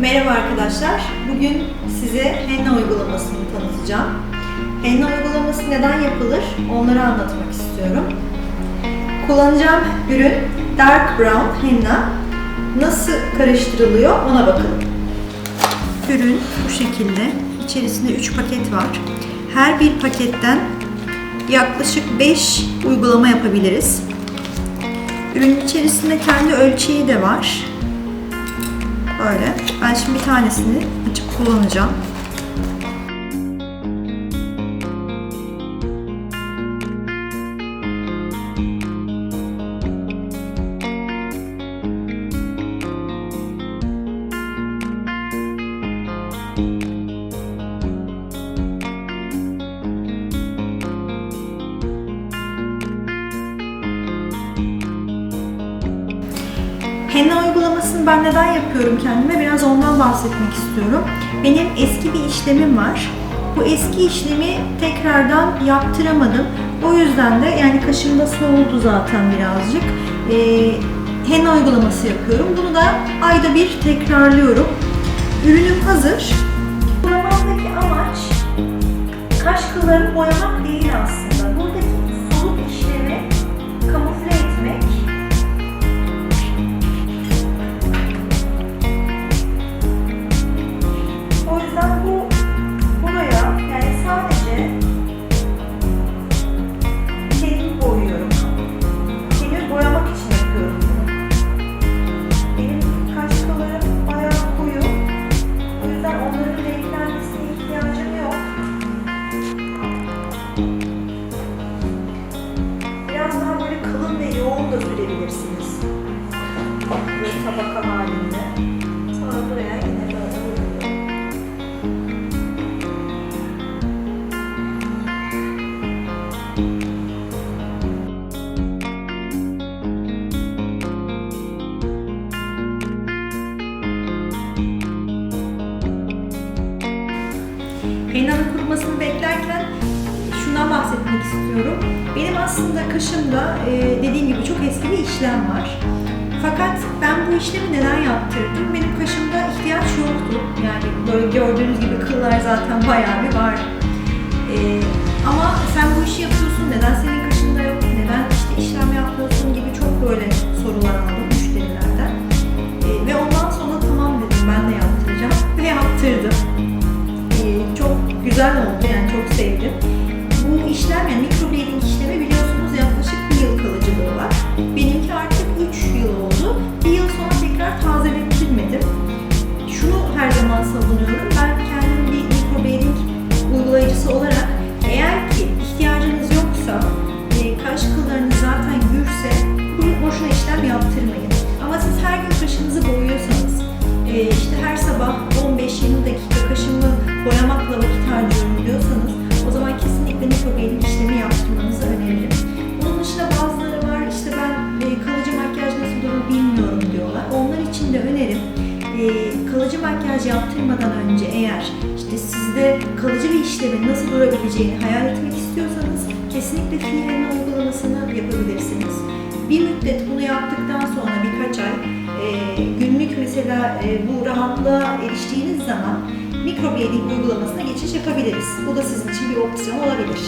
Merhaba arkadaşlar. Bugün size henna uygulamasını tanıtacağım. Henna uygulaması neden yapılır onları anlatmak istiyorum. Kullanacağım ürün Dark Brown henna. Nasıl karıştırılıyor ona bakalım. Ürün bu şekilde. İçerisinde 3 paket var. Her bir paketten yaklaşık 5 uygulama yapabiliriz. Ürünün içerisinde kendi ölçeği de var. Böyle. Ben şimdi bir tanesini açıp kullanacağım. Henna uygulamasını ben neden yapıyorum kendime biraz ondan bahsetmek istiyorum. Benim eski bir işlemim var. Bu eski işlemi tekrardan yaptıramadım. O yüzden de yani kaşımda soğudu zaten birazcık. Ee, henna uygulaması yapıyorum. Bunu da ayda bir tekrarlıyorum. Ürünüm hazır. Uygulamamdaki amaç kaş kıllarını boyamak değil aslında. Henna'nın kurumasını beklerken şundan bahsetmek istiyorum. Benim aslında kaşımda e, dediğim gibi çok eski bir işlem var. Fakat ben bu işlemi neden yaptırdım? Benim kaşımda ihtiyaç yoktu. Yani böyle gördüğünüz gibi kıllar zaten bayağı bir var. E, ama sen bu işi yapıyorsun, neden işlem yani mikro kesinlikle mikroblading işlemi yaptırmanızı öneririm. Bunun dışında bazıları var işte ben e, kalıcı makyaj nasıl durur bilmiyorum diyorlar. Onlar için de önerim e, kalıcı makyaj yaptırmadan önce eğer işte sizde kalıcı bir işlemin nasıl durabileceğini hayal etmek istiyorsanız kesinlikle Fihenna uygulamasını yapabilirsiniz. Bir müddet bunu yaptıktan sonra birkaç ay e, günlük mesela e, bu rahatlığa eriştiğiniz zaman mikroblading uygulamasına geçiş yapabiliriz. Bu da sizin için bir opsiyon olabilir.